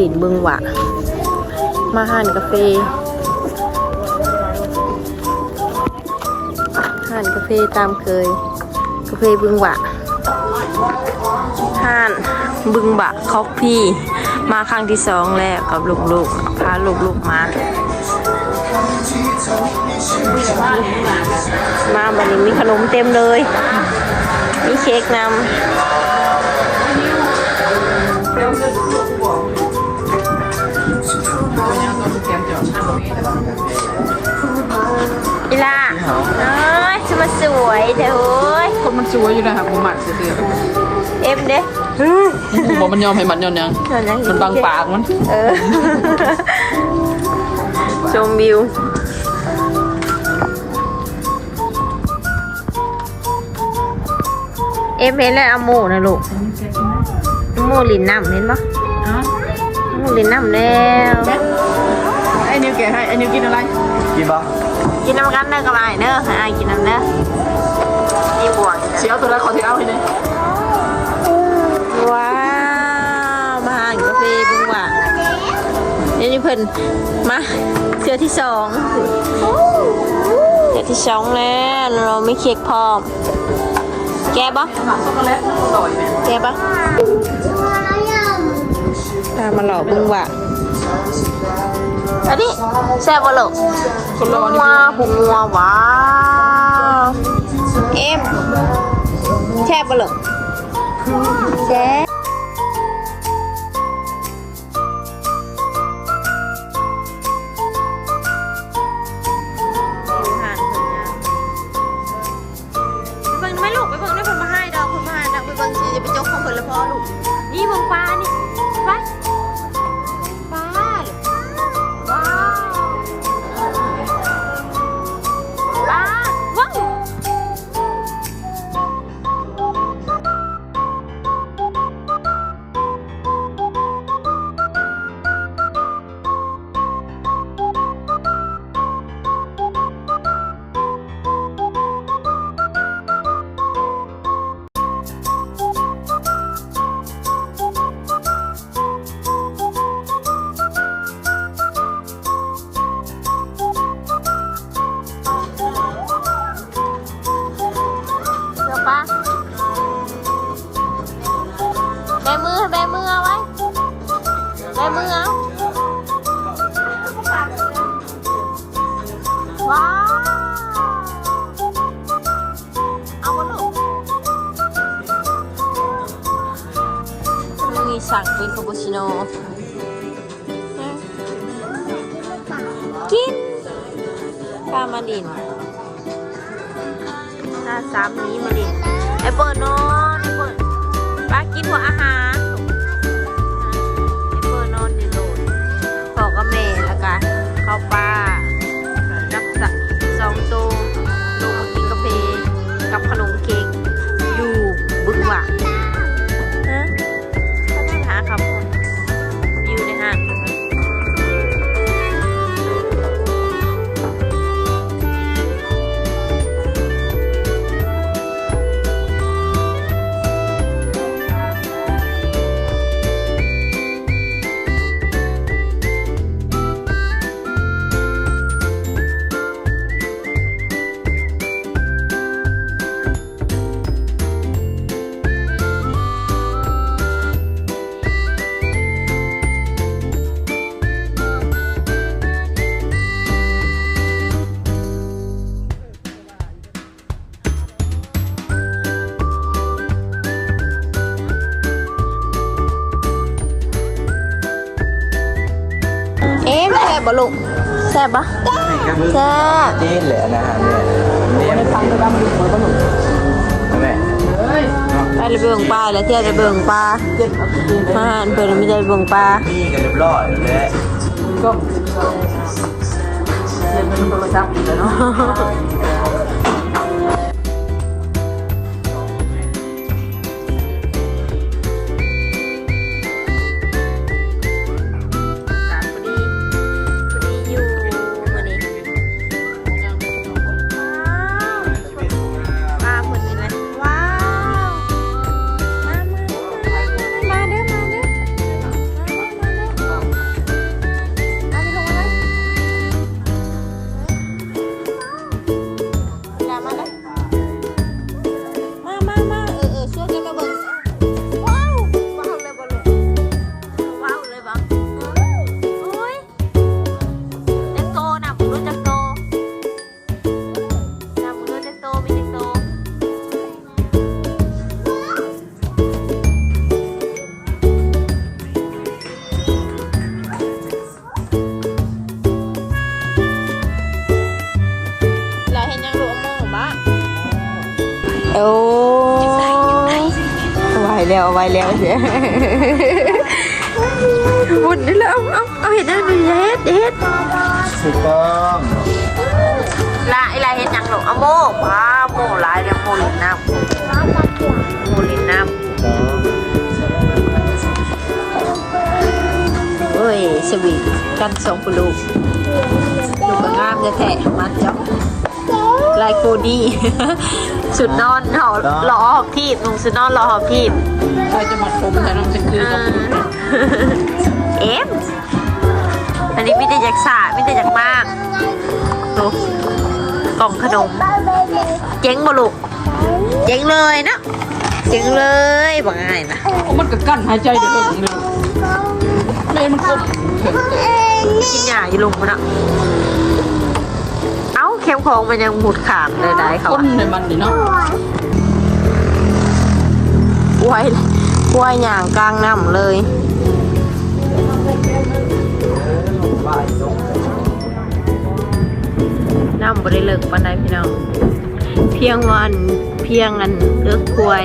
ลินเบึงหวะมาห่านกาแฟห่านกาแฟตามเคย กาแฟบึงหวะห่านบึงบะคอฟฟี่มาครั้งที่สองแล้วกับลูกๆพาลูกๆมามาบันนี้มีขนมเต็มเลย มีเค้กนำ ล่าเอ้ยจะมาสวยเด้อเฮ้ยคนมันสวยอยู่นะครับผมหมักเสือเอ็มเด้ๆบอกมันยอมให้มันยอนยังเดี๋ยวนะมันบังปากมันเออชมวิวเอ็มเห็นแล้วเอาหมูนะลูกเอาหมูลินน้ำเห็นปะเอาหมูลินน้ำแล้วไอ้นิวแกะให้ไอ้นิวกินอะไร กินปะกินน้ำกันเด้อกับไอ้เด้อให้อ้ายกินน้ำเด้อนี่บวกเชียวตัวแรกขอที่เอาให้เลยว้าวมาหานกาแฟบึงว่าเนี่ยวนี่เพิ่นมาเสือที่สองเสือที่สองแล้วเราไม่เค้กพร้อมแกะปะหมักช็อกโกแลตอร่อยไหมแกะปะตามมาหลอกบึงว่า อันนี้แซ่บบ่ลูกคนรอนี่ว้าวผงงัวว้าวเอ็มแซ่บบ่ลูกแซ่บ เป็นคาปูชิโน่กินปลามาดินหน้าซ้ำนี้มาดินแอปเปิลนอนแอปเปิลปลากินหัวอาหาร บบ่ลูกแซ่บปะแซ่บเจ๊นแหละนะฮะเนี่ยเนี่ยในพังไปบ้างมันดูเหมือนบ้างหนูแม่เฮ้ยไปเลยเบิ่งปลาแล้วเที่ยวจะเบิ่งปลาเจ็ดเอากินอาหารเพิ่นไม่ได้เบิ่งปลานี่กันเรียบร้อยแล้วแหละก็เจ็ดมันโทรศัพท์อีกแล้วเนาะ โอ้ไหวแล้วไหวแล้วเสียบุญนี่แล้วเอาเอาเอาเห็ดได้ไหยเฮ็ดเฮ็ดถูกต้องละไอ้ไรเห็ดยังหลงเอาโม่ป้าโม่ลายเรียงโมลินน้ำโมลินน้ำเฮ้ยสวีทกันสองลูกลูกก็งามจะแทะมันจ้ะ ลายโกดี้สุดนอนหอหล่อหอบทีบนุ่งสุดนอนหล่อหอบทีบใครจะมาชมแต่น้ำจะคือกับเอ็มอันนี้มิแต่จากสามิแต่จากมากดูกล่องขนม เจ๊งบ่ลูกเจ๊งเลยนะเจ๊งเลยบอกง่ายนะมันก็กั้นหายใจเดี๋ยวเพิ่งเลยแม่มันกบกินหญ้าอยู่ลุงมันอะ เอ้าเข็มของมันยังหมุดขามเลยได้เขาก้นอะในมันนี่เนาะกล้วยกล้วยหย่างกลางน้ำเลยบ้านตรงน้ำบริเลิกปันใดพี่น้อง เพียงวันเพียงอันเลือกกล้วย